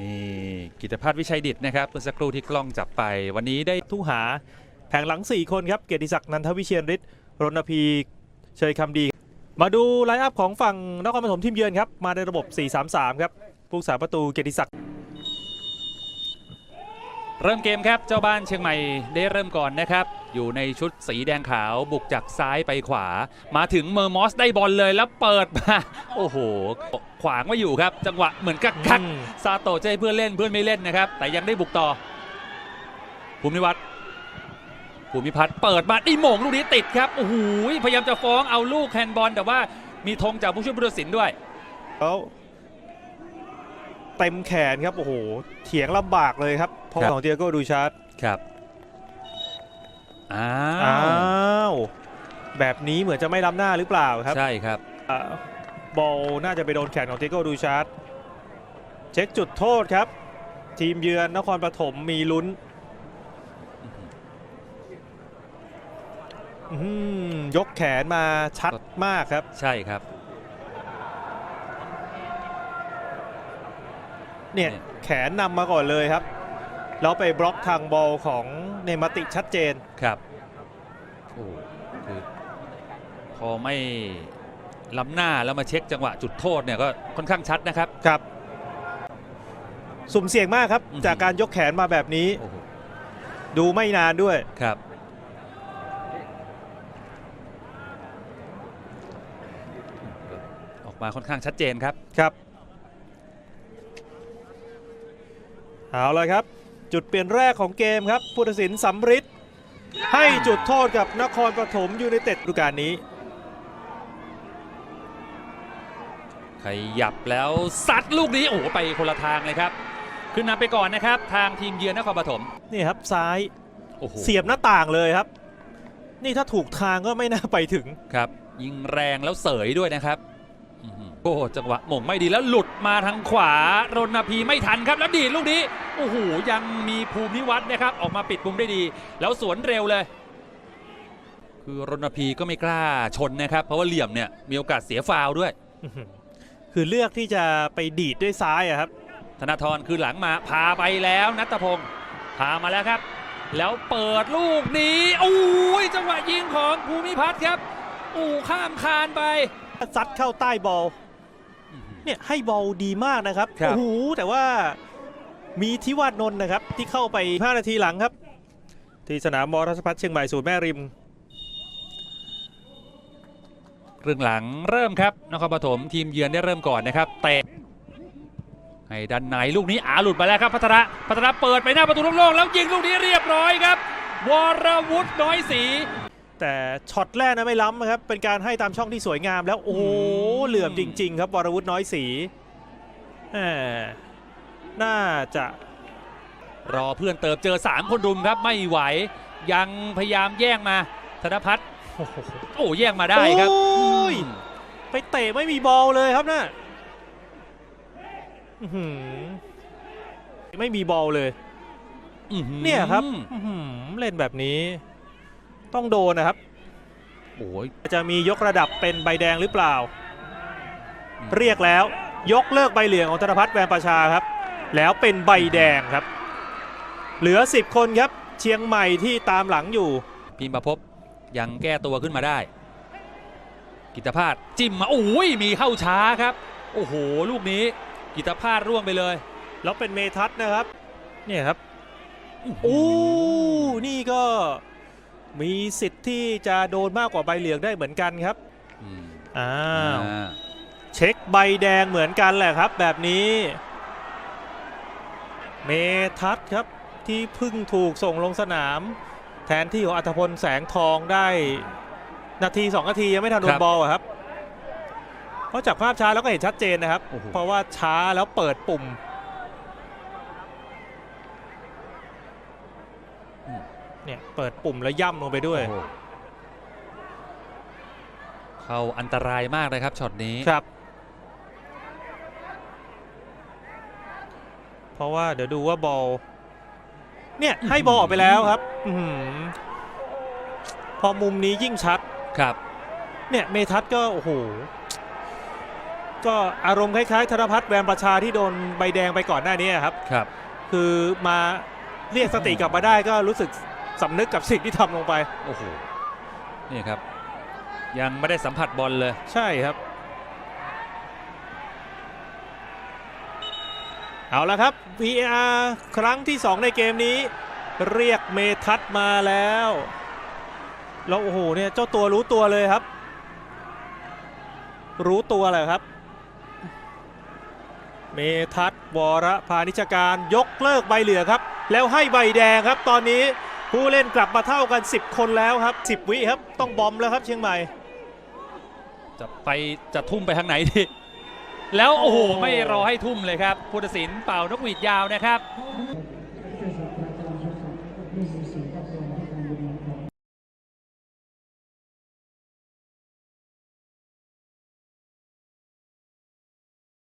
นี่กิตภาสวิชัยดิตนะครับเมื่อสักครู่ที่กล้องจับไป วันนี้ได้ทุ่หาแผงหลัง 4 คนครับ เกียรติศักดิ์นันทวิเชียนฤทธิ์รณพีเชยคำดี มาดูไลน์อัพของฝั่งนครปฐมทีมเยือนครับ มาในระบบ 4-3-3 ครับผู้สาประตูเกียรติศักดิ์ เริ่มเกมครับเจ้าบ้านเชียงใหม่ได้เริ่มก่อนนะครับ อยู่ในชุดสีแดงขาวบุกจากซ้ายไปขวา มาถึงเมอร์มอสได้บอลเลยแล้วเปิดมาโอ้โห ขวางไว้อยู่ครับ จังหวะเหมือนกักกักอืมซาโตะจะให้เพื่อนเล่นเพื่อนไม่เล่นนะครับ แต่ยังได้บุกต่อ ภูมิวัฒน์ภูมิพัฒน์เปิดมาได้โหม่งลูกนี้ติดครับโอ้โหพยายามจะฟ้องเอาลูกแฮนด์บอลแต่ว่ามีธงจากผู้ช่วยผู้ตัดสินด้วยแล้ว เต็มแขนครับโอ้โหเถียงลำบากเลยครับเพราะครับของเตียโก้ดูชาร์ดครับอ้าอ้าววแบบนี้เหมือนจะไม่ล้ำหน้าหรือเปล่าครับ ใช่ครับอ่าบอลน่าจะไปโดนแขนของเตียโก้ดูชาร์ดเช็คจุดโทษครับ ทีมเยือนนครปฐมมีลุ้นอื้อหือยกแขนมาชัดมากครับ ใช่ครับ เนี่ยเนี่ยแขนนำมาก่อนเลยครับ แล้วไปบล็อกทางบอลของเนมาติชัดเจนครับโอ้คือพอไม่ล้ำหน้าแล้วมาเช็คจังหวะจุดโทษเนี่ยก็ค่อนข้างชัดนะครับครับ สุ่มเสี่ยงมากครับอือหือจากการยกแขนมาแบบนี้โอ้โหดูไม่นานด้วยครับออกมาค่อนข้างชัดเจนครับครับ เอาเลยครับ จุดเปลี่ยนแรกของเกมครับ พุทธศิลป์สำริดให้จุดโทษกับนครปฐมยูไนเต็ดฤดูกาลนี้ ขยับแล้วซัดลูกนี้ โอ้โห ไปคนละทางเลยครับ ขึ้นนำไปก่อนนะครับ ทางทีมเยือนนครปฐมนี่ครับซ้ายโอ้โหเสียบหน้าต่างเลยครับ นี่ถ้าถูกทางก็ไม่น่าไปถึงครับ ยิงแรงแล้วเสยด้วยนะครับอื้อหือ โอ้โหจังหวะหม่งไม่ดีแล้วหลุดมาทางขวารณพีไม่ทันครับแล้วดีดลูกนี้โอ้โหยังมีภูมิวัฒน์นะครับ ออกมาปิดมุมได้ดี แล้วสวนเร็วเลย คือรณพีก็ไม่กล้าชนนะครับ เพราะว่าเหลี่ยมเนี่ยมีโอกาสเสียฟาวล์ด้วยอื้อหือคือเลือกที่จะไปดีดด้วยซ้ายอะครับ ธนาธรคือหลังมาพาไปแล้วนัทพงศ์พามาแล้วครับ แล้วเปิดลูกนี้โอ้ยจังหวะยิงของภูมิพัฒน์ครับอู้ข้ามคานไปซัดเข้าใต้บอล เนี่ยให้บอลดีมากนะครับครับโอ้โหแต่ว่ามีทิวาดนนท์นะครับ ที่เข้าไป 5 นาทีหลังครับ ที่สนามมอรัชพัฒน์เชียงใหม่ศูนย์แม่ริมครึ่งหลังเริ่มครับนครปฐมทีมเยือนได้เริ่มก่อนนะครับเตะให้ดันในลูกนี้อาหลุดไปแล้วครับพัทระพัทระเปิดไปหน้าประตูโล่งๆแล้วยิงลูกนี้เรียบร้อยครับ วรวุฒิน้อยศรี แต่ช็อตแรกนะไม่ล้ำนะครับ เป็นการให้ตามช่องที่สวยงาม แล้วโอ้โหอืมเหลื่อมจริง ๆ ครับวรวุฒิน้อยศรีแหมน่าจะรอเพื่อนเติมเจอ 3 คนรุมครับไม่ไหว ยังพยายามแย่งมา ธนพัฒน์โอ้โหโอ้แย่งมาได้ครับโอ้ยอืมไปเตะไม่มีบอลเลยครับนะ่ะอื้อหือไม่มีบอลเลยอื้อหือเนี่ยครับอื้อหือเล่นแบบนี้ ต้องโดนนะครับโอ้ยจะมียกระดับเป็นใบแดงหรือเปล่า เรียกแล้วยกเลิกใบเหลืองของธนพัฒน์แวมประชาครับ แล้วเป็นใบแดงครับ เหลือ 10 คนครับ เชียงใหม่ที่ตามหลังอยู่ พิมพ์ประพบยังแก้ตัวขึ้นมาได้ กิตภาสจิ้มมาโอ้ยมีเข้าช้าครับ โอ้โห ลูกนี้กิตภาสร่วงไปเลย แล้วเป็นเมทัศน์นะครับ เนี่ยครับโอ้นี่ก็ มีสิทธิ์ที่จะโดนมากกว่าใบเหลืองได้เหมือนกันครับอืมอ้าวอ่าเช็คใบแดงเหมือนกันแหละครับ แบบนี้ เมทัศน์ครับที่เพึ่งถูกส่งลงสนาม แทนที่ของอัธพลแสงทองได้ นาที2นาทียังไม่ทันโดนบอลอะครับเพราะจากภาพช้าแล้วก็เห็นชัดเจนนะครับโอ้โหเพราะว่าช้าแล้วเปิดปุ่ม เนี่ยเปิดปุ่มแล้วย่ำลงไปด้วยโอ้โหเข้าอันตรายมากเลยครับช็อตนี้ครับ เพราะว่าเดี๋ยวดูว่าบอลเนี่ยให้บอลออกไปแล้วครับอื้อหือพอมุมนี้ยิ่งชัดครับ เนี่ยเมทัศน์ก็โอ้โหก็อารมณ์คล้ายๆธนพัฒน์แวมประชาที่โดนใบแดงไปก่อนหน้านี้ครับครับ คือมาเรียกสติกลับมาได้ก็รู้สึก สำนึกกับสิ่งที่ทำลงไป โอ้โห นี่ครับ ยังไม่ได้สัมผัสบอลเลย ใช่ครับ เอาละครับ VAR ครั้งที่ 2 ในเกมนี้ เรียกเมทัศน์มาแล้ว แล้วโอ้โหเนี่ยเจ้าตัวรู้ตัวเลยครับ รู้ตัวเลยครับ เมทัศน์วรพานิชการยกเลิกใบเหลืองครับ แล้วให้ใบแดงครับตอนนี้ ผู้เล่นกลับมาเท่ากัน 10 คนแล้วครับ 10 วิครับ ต้องบอมแล้วครับเชียงใหม่ จะไปจะทุ่มไปทางไหนดี แล้วโอ้โห ไม่รอให้ทุ่มเลยครับผู้ตัดสินเป่านกหวีดยาวนะครับ